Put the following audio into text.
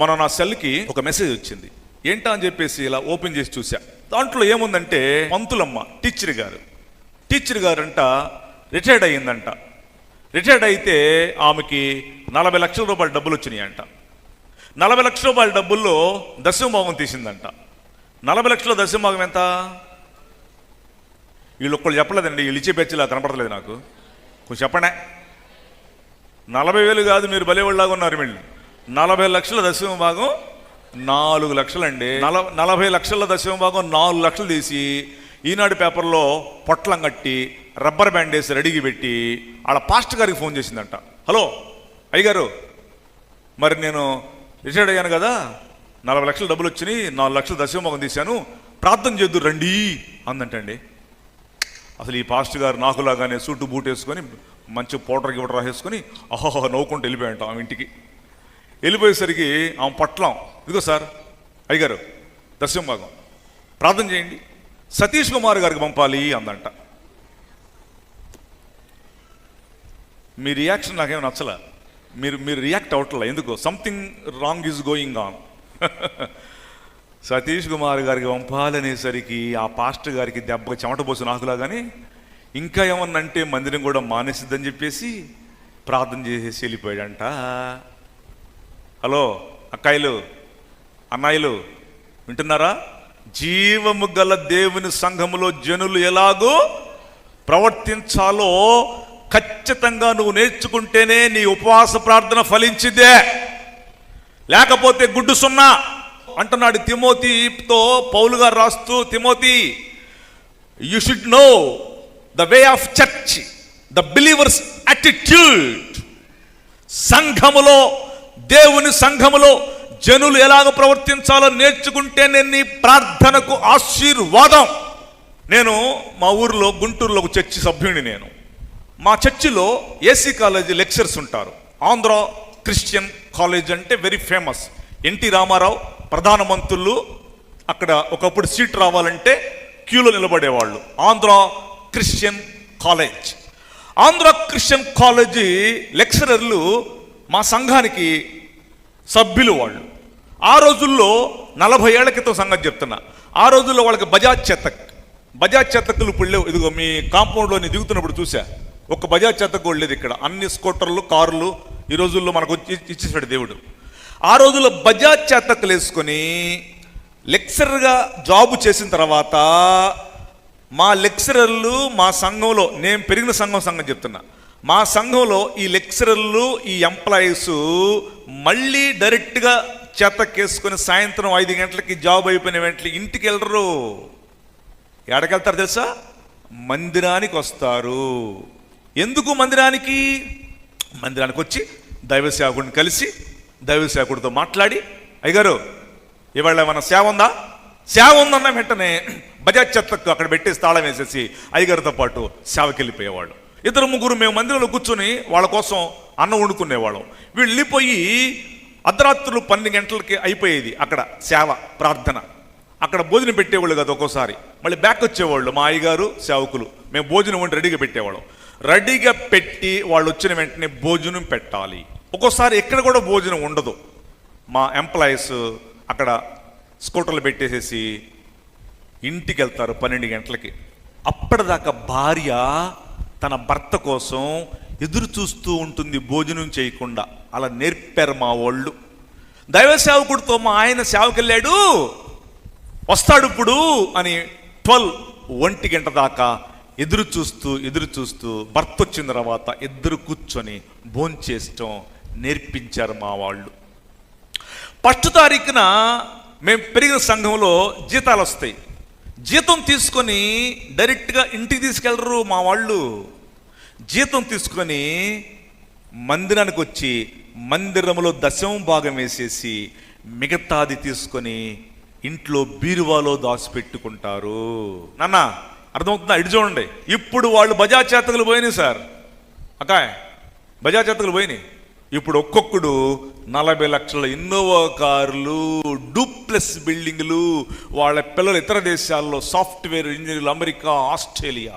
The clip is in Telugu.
మన నా సెల్కి ఒక మెసేజ్ వచ్చింది. ఏంటా అని చెప్పేసి ఇలా ఓపెన్ చేసి చూసా దాంట్లో ఏముందంటే పంతులమ్మ టీచర్ గారు. టీచర్ గారంట రిటైర్డ్ అయ్యిందంట. రిటైర్డ్ అయితే ఆమెకి నలభై లక్షల రూపాయల డబ్బులు వచ్చినాయంట. నలభై లక్షల రూపాయల డబ్బుల్లో దశమభాగం తీసిందంట. నలభై లక్షల దశమభాగం ఎంత? వీళ్ళు ఒక్కళ్ళు చెప్పలేదండి వీళ్ళు ఇచ్చే బెచ్చలా కనపడలేదు నాకు. కొంచెం చెప్పనే నలభై వేలు కాదు మీరు బలేవాళ్ళలాగా ఉన్నారు వీళ్ళు. నలభై లక్షల దశమ భాగం నాలుగు లక్షలండి. నల నలభై లక్షల దశమ భాగం నాలుగు లక్షలు తీసి ఈనాడు పేపర్లో పొట్లం కట్టి రబ్బర్ బ్యాండ్ వేసి రెడీకి పెట్టి వాళ్ళ పాస్ట్ గారికి ఫోన్ చేసిందంట. హలో అయ్యగారు మరి నేను రిటైర్డ్ అయ్యాను కదా? నలభై లక్షలు డబ్బులు వచ్చినాయి నాలుగు లక్షల దశమభాగం తీశాను ప్రార్థన చేద్దు రండి అందంటండి. అసలు ఈ పాస్ట్ గారు నాకులాగానే సూటు బూట్ వేసుకొని మంచి పౌడర్ గివటర్ రాసేసుకొని అహోహో నవ్వుకుంటూ వెళ్ళిపోయాట ఆమె ఇంటికి. వెళ్ళిపోయేసరికి ఆమె పట్లం ఇదిగో సార్ అయ్యగారు దర్శనం భాగం. ప్రార్థన చేయండి. సతీష్ కుమార్ గారికి పంపాలి అందంట. మీ రియాక్షన్ నాకేం నచ్చల. మీరు మీరు రియాక్ట్ అవట్లే ఎందుకు? Something wrong is going on Satish Kumar గారికి పంపాలనేసరికి ఆ పాస్టర్ గారికి దెబ్బ చెమట పోసి నాకులా కానీ ఇంకా ఏమన్నంటే మందిరం కూడా మానేసిద్దని చెప్పేసి ప్రార్థన చేసేసి వెళ్ళిపోయాడంట. హలో అక్కాయిలు అన్నాయిలు వింటున్నారా? జీవము గల దేవుని సంఘములో జనులు ఎలాగో ప్రవర్తించాలో ఖచ్చితంగా నువ్వు నేర్చుకుంటేనే నీ ఉపవాస ప్రార్థన ఫలించిదే. లేకపోతే గుడ్డు సున్నా అంటున్నాడు తిమోతితో పౌలు పౌలుగా రాస్తూ Timothy you should know the way of church the believers attitude సంఘములో దేవుని సంఘములో జనులు ఎలాగ ప్రవర్తించాలో నేర్చుకుంటేనే నీ ప్రార్థనకు ఆశీర్వాదం. నేను మా ఊర్లో గుంటూరులో ఒక చర్చి సభ్యుని నేను. మా చర్చిలో ఏసీ కాలేజీ లెక్చర్స్ ఉంటారు. ఆంధ్ర క్రిస్టియన్ కాలేజ్ అంటే వెరీ ఫేమస్ ఎన్టీ రామారావు ప్రధానమంత్రులు అక్కడ ఒకప్పుడు సీట్ రావాలంటే క్యూలో నిలబడేవాళ్ళు. Andhra Christian College. Andhra Christian College లెక్చరర్లు మా సంఘానికి సభ్యులు వాళ్ళు. ఆ రోజుల్లో నలభై ఏళ్ళ క్రితం సంగతి చెప్తున్నా. ఆ రోజుల్లో వాళ్ళకి బజాజ్ చెత్తక్. బజాజ్ చెత్తకులు ఇప్పుడు లేవు ఇదిగో మీ కాంపౌండ్లో నేను దిగుతున్నప్పుడు చూసా ఒక బజాజ్ చెత్తకు కూడా లేదు ఇక్కడ. అన్ని స్కూటర్లు కార్లు ఈ రోజుల్లో మనకు వచ్చి ఇచ్చేసాడు దేవుడు. ఆ రోజుల్లో బజాజ్ చెత్తకులు వేసుకొని లెక్చరర్గా జాబు చేసిన తర్వాత మా లెక్చరర్లు మా సంఘంలో నేను పెరిగిన సంఘం సంఘం చెప్తున్నా. మా సంఘంలో ఈ లెక్చరర్లు ఈ ఎంప్లాయీస్ మళ్ళీ డైరెక్ట్గా చెత్తకేసుకొని సాయంత్రం ఐదు గంటలకి జాబ్ అయిపోయిన వెంటనే ఇంటికి వెళ్ళరు. ఎడకెళ్తారు తెలుసా? మందిరానికి వస్తారు. ఎందుకు మందిరానికి? మందిరానికి వచ్చి దైవ సేవకుడిని కలిసి దైవ సేవకుడితో మాట్లాడి అయ్యగారు ఇవాళ ఏమన్నా సేవ ఉందా? సేవ ఉందన్న వెంటనే బజాజ్ చెత్తకు అక్కడ పెట్టేసి తాళం వేసేసి అయ్యగారితో పాటు సేవకి వెళ్ళిపోయేవాళ్ళు ఇద్దరు ముగ్గురు మేము మందిరంలో కూర్చొని వాళ్ళ కోసం అన్నం వండుకునేవాళ్ళం. వీళ్ళు వెళ్ళిపోయి అర్ధరాత్రులు పన్నెండు గంటలకి అయిపోయేది అక్కడ సేవ ప్రార్థన. అక్కడ భోజనం పెట్టేవాళ్ళు కదా ఒక్కోసారి. మళ్ళీ బ్యాక్ వచ్చేవాళ్ళు మా అయ్యగారు సేవకులు. మేము భోజనం వండి రెడీగా పెట్టేవాళ్ళం. రెడీగా పెట్టి వాళ్ళు వచ్చిన వెంటనే భోజనం పెట్టాలి. ఒక్కోసారి ఎక్కడ కూడా భోజనం ఉండదు. మా ఎంప్లాయీస్ అక్కడ స్కూటర్లు పెట్టేసేసి ఇంటికి వెళ్తారు పన్నెండు గంటలకి. అప్పటిదాకా భార్య తన భర్త కోసం ఎదురు చూస్తూ ఉంటుంది భోజనం చేయకుండా. అలా నేర్పారు మా వాళ్ళు. దైవ సేవకుడితో మా ఆయన సేవకెళ్ళాడు. వస్తాడు ఇప్పుడు అని ట్వెల్వ్ ఒంటి గంట దాకా ఎదురు చూస్తూ ఎదురు చూస్తూ భర్త వచ్చిన తర్వాత ఇద్దరు కూర్చొని భోంచేయటం నేర్పించారు మా వాళ్ళు. ఫస్ట్ తారీఖున మేము పెరిగిన సంఘంలో జీతాలు వస్తాయి జీతం తీసుకొని డైరెక్ట్గా ఇంటికి తీసుకెళ్ళరు మా వాళ్ళు. జీతం తీసుకొని మందిరానికి వచ్చి మందిరంలో దశం భాగం వేసేసి మిగతాది తీసుకొని ఇంట్లో బీరువాలో దాచిపెట్టుకుంటారు. నాన్న అర్థమవుతుందా? ఇటు చూడండి. ఇప్పుడు వాళ్ళు బజాజ్ చేతకులు పోయినాయి సార్. అకాయ్ బజాజ్ చేతకులు పోయినాయి. ఇప్పుడు ఒక్కొక్కడు నలభై లక్షల ఇన్నోవా కార్లు డూప్లెస్ బిల్డింగ్లు వాళ్ళ పిల్లలు ఇతర దేశాల్లో సాఫ్ట్వేర్ ఇంజనీర్లు అమెరికా ఆస్ట్రేలియా.